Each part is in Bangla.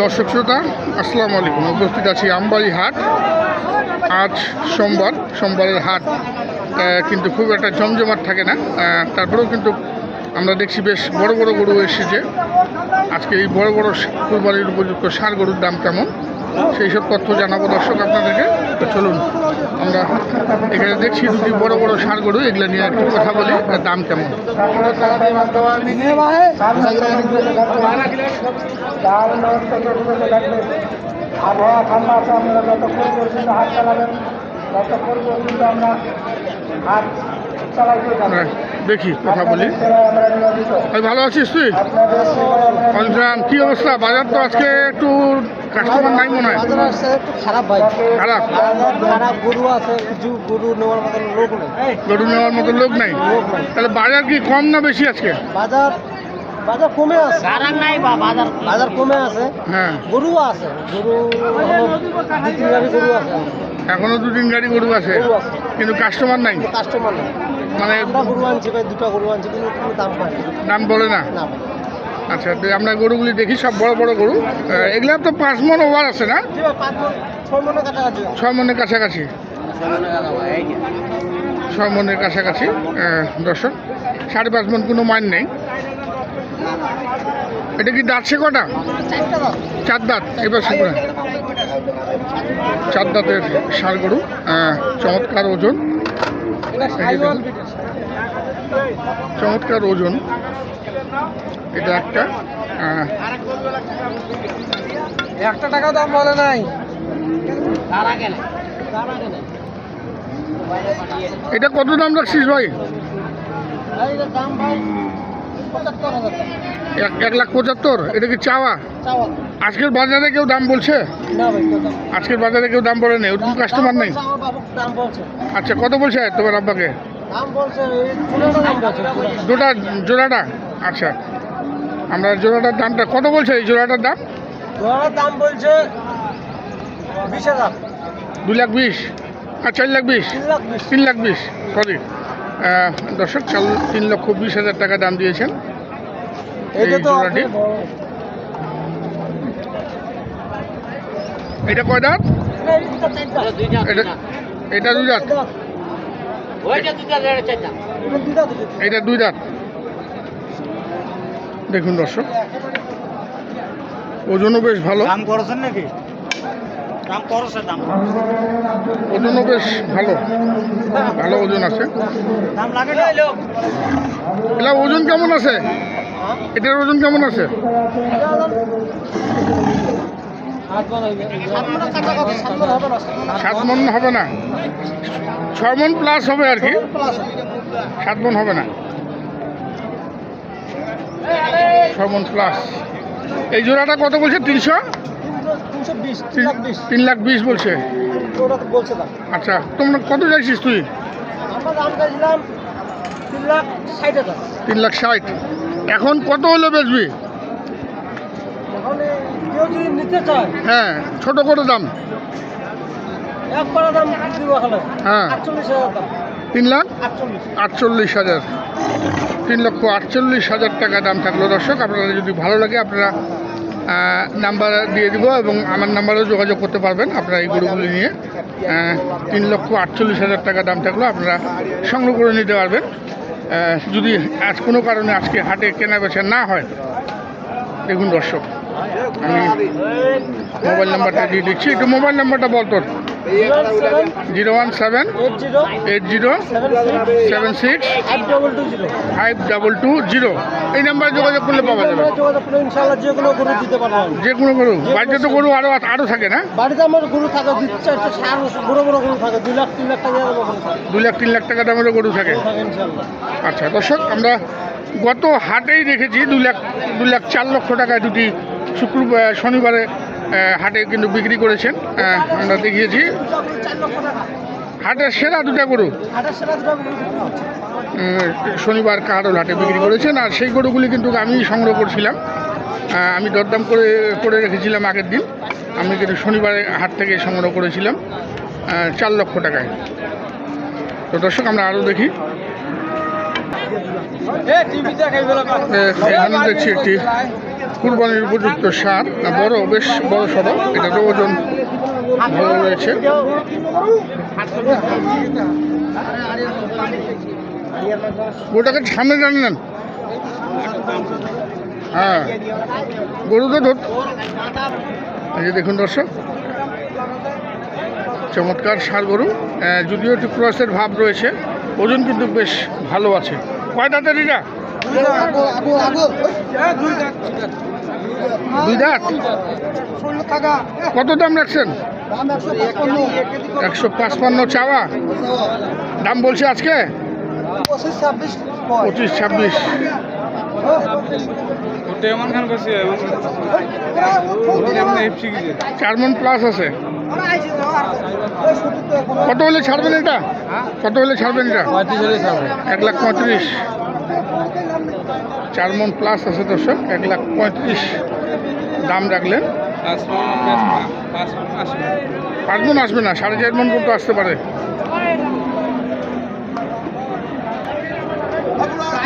দর্শক শ্রোতা, আসসালামু আলাইকুম। উপস্থিত আছি আমবাড়ি হাট। আজ সোমবার, সোমবারের হাট কিন্তু খুব একটা জমজমাট থাকে না। তারপরেও কিন্তু আমরা দেখছি বেশ বড় বড় গরু এসেছে। আজকে এই বড় বড় কুরবানির উপযুক্ত সার গরুর দাম কেমন? সেই সব তথ্য জানাব দর্শক আপনাদেরকে। চলুন আমরা এখানে দেখছি দুটি বড় বড় সার গরু এগুলো নিয়ে একটু কথা বলি দাম কেমন? আবহাওয়া ঠান্ডা আছে যতক্ষণ পর্যন্ত হাত চালাবেন ততক্ষণ পর্যন্ত আমরা হাত দেখি কথা বলি। ভালো আছিস তুই? কি অবস্থা? বাজার তো আজকে একটু কাস্টমার নাই মনে হয়? বাজার আসছে একটু খারাপ ভাই খারাপ? খারাপ গরু আছে কিছু গরু নেওয়ার মতন লোক নেই। গরু নেওয়ার মতো লোক নাই? তাহলে বাজার কি কম না বেশি আজকে? বাজার বাজার কমে আছে। নাই বা বাজার বাজার কমে আছে। হ্যাঁ। গরু আছে। গরু তিন গাড়ি গরু আছে। এখনও দু তিন গাড়ি গরু আছে? কিন্তু কাস্টমার নাই? কাস্টমার নাই। মানে গরু আনছি ভাই দুটো গরু আনছি কিন্তু দাম পাই দাম বলে না না। আচ্ছা আমরা গরুগুলি দেখি সব বড় বড় গরু। এগুলা তো পাঁচ মন ওভার আছে না? ছয় মনের কাছাকাছি। ছয় মনের কাছাকাছি। দর্শক সাড়ে পাঁচ মন কোনো মান নেই। এটা কি দাঁতছে কটা? চার দাঁত এবার শুনে চার দাঁতের সার গরু চমৎকার ওজন। চমৎকার ওজন। এটা একটা একটা টাকা দাম বলে নাই। এটা কত দাম রাখছিস ভাই? এক লাখ পঁচাত্তর এটা কি চাওয়া? আজকের বাজারে কেউ দাম বলছে? আজকের বাজারে কেউ দাম বলে নেই ওরকম কাস্টমার নেই? আচ্ছা কত বলছে তোমার আব্বাকে। জোড়া জোড়াটা? আচ্ছা আমরা জোড়াটার দামটা কত বলছে? এই জোড়াটার দাম? জোড়ার দাম বলছে বিশ হাজার। দু লাখ বিশ। আর চার লাখ বিশ? তিন লাখ বিশ। সরি দর্শক চাল তিন লক্ষ বিশ হাজার টাকা দাম দিয়েছেন এই এটা জোড়াটি? এটা কয় দাঁত? এটা এটা এটা দুই দাঁত? এটা দুই দাঁত? দেখুন দর্শক ওজনও বেশ ভালো। দাম করেছেন নাকি? দাম করছে দাম ওজনও বেশ ভালো ভালো ওজন আছে। দাম লাগে না। এটা ওজন কেমন আছে? এটার ওজন কেমন আছে? সাত মন হবে না। সাত মন হবে না ছয় মন প্লাস হবে আর কি। সাত মন হবে না। ছয় প্লাস এই জোড়াটা কত বলছে? তিনশো? তিন লাখ বিশ। বলছে। আচ্ছা তোমরা কত চাইছিস তুই? তিন লাখ ষাট এখন কত হলে বেচবি? হ্যাঁ ছোট করে দাম। হ্যাঁ। তিন লাখ? আটচল্লিশ হাজার। তিন লক্ষ আটচল্লিশ হাজার টাকা দাম থাকল। দর্শক আপনারা যদি ভালো লাগে, আপনারা নাম্বার দিয়ে দিব এবং আমার নাম্বারেও যোগাযোগ করতে পারবেন। আপনারা এই গরুগুলি নিয়ে তিন লক্ষ আটচল্লিশ হাজার টাকা দাম থাকল, আপনারা সংগ্রহ করে নিতে পারবেন। যদি আজ কোনো কারণে আজকে হাটে কেনা বেচা না হয়, দেখুন দর্শক, আমি মোবাইল নাম্বারটা দিয়ে দিচ্ছি। একটু মোবাইল নাম্বারটা বল তোর। Zero one seven eight zero seven six five double two zero. এই নাম্বারে যোগাযোগ করলে পাওয়া যাবে। যে কোনো গরু। বাড়িতে তো গরু আরও আরও থাকে না? বাড়িতে আমার গরু থাকে দুই চারটে সার বড় বড় গরু থাকে দুই লাখ তিন লাখ টাকা দু লাখ তিন লাখ টাকা দামেরও গরু থাকে আচ্ছা দর্শক আমরা গত হাটেই দেখেছি দু লাখ দু লাখ চার লক্ষ টাকায় দুটি শুক্রবার শনিবারে হাটে কিন্তু বিক্রি করেছেন। আমরা দেখিয়েছি। হাটের সেরা দুটা গরু। শনিবার কাহারোল হাটে বিক্রি করেছেন আর সেই গরুগুলি কিন্তু আমি সংগ্রহ করছিলাম। আমি দরদাম করে করে রেখেছিলাম আগের দিন। আমি কিন্তু শনিবারে হাট থেকে সংগ্রহ করেছিলাম চার লক্ষ টাকায়। তো দর্শক আমরা আরও দেখি। এখানে দেখছি একটি। কুরবানির উপযুক্ত সার বড়, বেশ বড় সড়ো এটারও ওজন ভালো রয়েছে। ওটাকে সামনে জানেন হ্যাঁ গরু তো ধর। এই যে দেখুন দর্শক, চমৎকার সার গরু। যদিও একটু ক্রসের ভাব রয়েছে, ওজন কিন্তু বেশ ভালো আছে। কয় দাঁতের এটা দুই দাঁত? কত দাম রাখছেন? একশো পাঁচপান্ন চাওয়া। দাম বলছে আজকে? পঁচিশ ছাব্বিশ। চার মন প্লাস আছে। কত হলে ছাড়বেন এটা? কত হলে ছাড়বেন এটা? এক লাখ পঁয়ত্রিশ। চার মন প্লাস আছে দর্শক এক লাখ পঁয়ত্রিশ দাম রাখলেন। পাঁচ মন আসবে না সাড়ে চার মন পর্যন্ত আসতে পারে।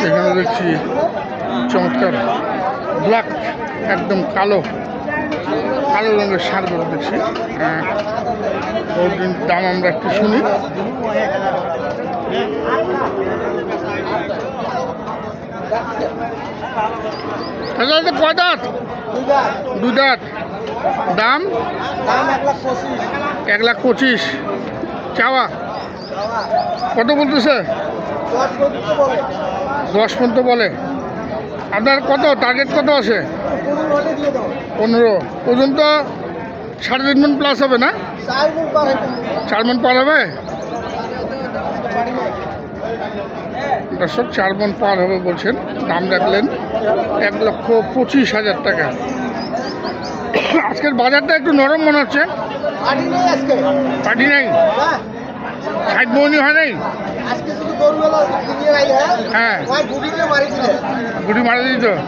এখানে দেখছি চমৎকার ব্ল্যাক একদম কালো কালো রঙের সার গরু দেখছি। আহ, ওর দাম আমরা একটু শুনি। এটা কয় দাঁত? দাম? এক লাখ পঁচিশ। চাওয়া? কত বলতেছে? দশ পর্যন্ত বলে। আপনার কত? টার্গেট কত আছে? পনেরো। ওজন তো সাড়ে তিন মন প্লাস হবে না? চার মন পার হবে? দর্শক চার মন পার হবে বলছেন। দাম রাখলেন এক লক্ষ পঁচিশ হাজার টাকা। আজকের বাজারটা একটু নরম মনে হচ্ছে। পাটি নাই? ষাট মনি হয় নাই? হ্যাঁ। গুটি মারা দিত হ্যাঁ।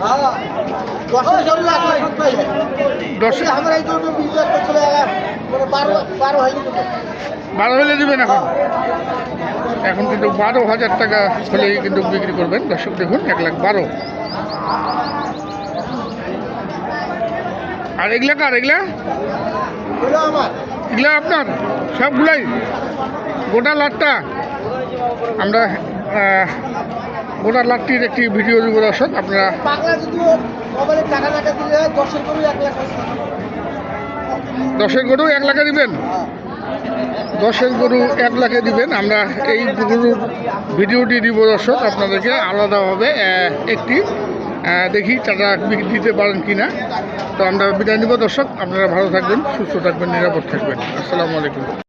দশ মানে বারো হলে দিবেন এখন? এখন কিন্তু বারো হাজার টাকা হলেই কিন্তু বিক্রি করবেন। দর্শক দেখুন এক লাখ বারো। আর এগুলা কার? এগুলা? এগুলা আপনার? সবগুলাই? গোটা লাটটা? আমরা গোটা লাটটির একটি ভিডিও দিব দর্শক আপনারা পাগলা যদি মোবাইলে টাকা টাকা দিলে হয় দশের গরু এক লাখ দিবেন? দশের গরু এক লাখে দিবেন। আমরা এই গরুর ভিডিওটি দিব দর্শক, আপনাদেরকে আলাদাভাবে একটি দেখি তারা দিতে পারেন কি না তো আমরা বিদায় নিব দর্শক, আপনারা ভালো থাকবেন, সুস্থ থাকবেন, নিরাপদ থাকবেন। আসসালামু আলাইকুম।